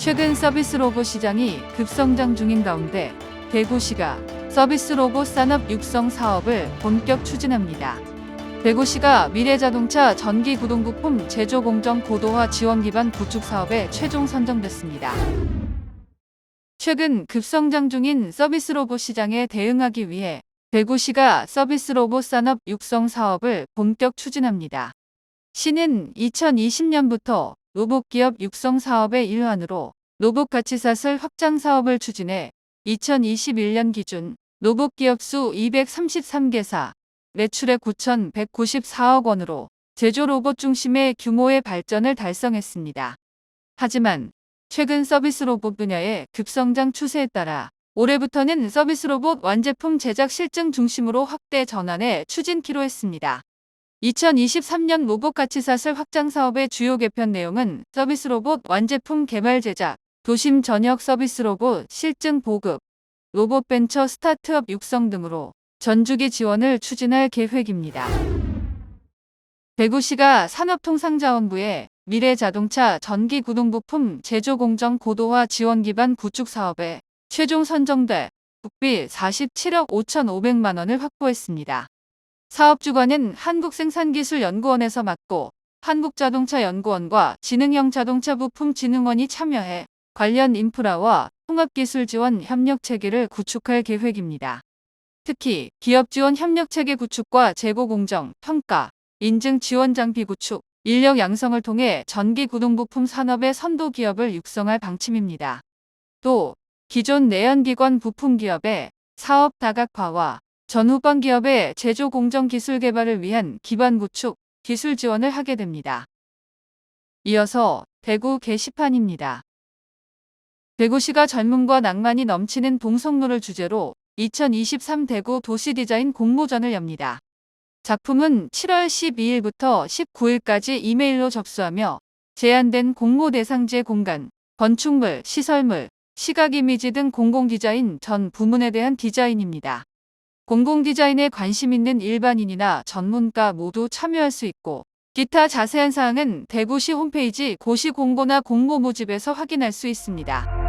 최근 서비스 로봇 시장이 급성장 중인 가운데 대구시가 서비스 로봇 산업 육성 사업을 본격 추진합니다. 대구시가 미래자동차 전기 구동 부품 제조 공정 고도화 지원 기반 구축 사업에 최종 선정됐습니다. 최근 급성장 중인 서비스 로봇 시장에 대응하기 위해 대구시가 서비스 로봇 산업 육성 사업을 본격 추진합니다. 시는 2020년부터 로봇 기업 육성 사업의 일환으로 로봇 가치사슬 확장 사업을 추진해 2021년 기준 로봇 기업 수 233개사, 매출액 9,194억 원으로 제조 로봇 중심의 규모의 발전을 달성했습니다. 하지만 최근 서비스 로봇 분야의 급성장 추세에 따라 올해부터는 서비스 로봇 완제품 제작 실증 중심으로 확대 전환에 추진키로 했습니다. 2023년 로봇 가치사슬 확장 사업의 주요 개편 내용은 서비스 로봇 완제품 개발 제작, 도심 전역 서비스 로봇 실증 보급, 로봇 벤처 스타트업 육성 등으로 전주기 지원을 추진할 계획입니다. 대구시가 산업통상자원부에 미래자동차 전기 구동부품 제조공정 고도화 지원 기반 구축 사업에 최종 선정돼 국비 47억 5,500만 원을 확보했습니다. 사업 주관은 한국생산기술연구원에서 맡고 한국자동차연구원과 지능형 자동차 부품 진흥원이 참여해 관련 인프라와 통합기술 지원 협력 체계를 구축할 계획입니다. 특히 기업 지원 협력 체계 구축과 재고 공정, 평가, 인증 지원 장비 구축, 인력 양성을 통해 전기 구동 부품 산업의 선도 기업을 육성할 방침입니다. 또 기존 내연기관 부품 기업의 사업 다각화와 전후반 기업의 제조 공정 기술 개발을 위한 기반 구축, 기술 지원을 하게 됩니다. 이어서 대구 게시판입니다. 대구시가 젊음과 낭만이 넘치는 동성로를 주제로 2023 대구 도시 디자인 공모전을 엽니다. 작품은 7월 12일부터 19일까지 이메일로 접수하며 제한된 공모 대상지의 공간, 건축물, 시설물, 시각 이미지 등 공공 디자인 전 부문에 대한 디자인입니다. 공공 디자인에 관심 있는 일반인이나 전문가 모두 참여할 수 있고 기타 자세한 사항은 대구시 홈페이지 고시 공고나 공모 모집에서 확인할 수 있습니다.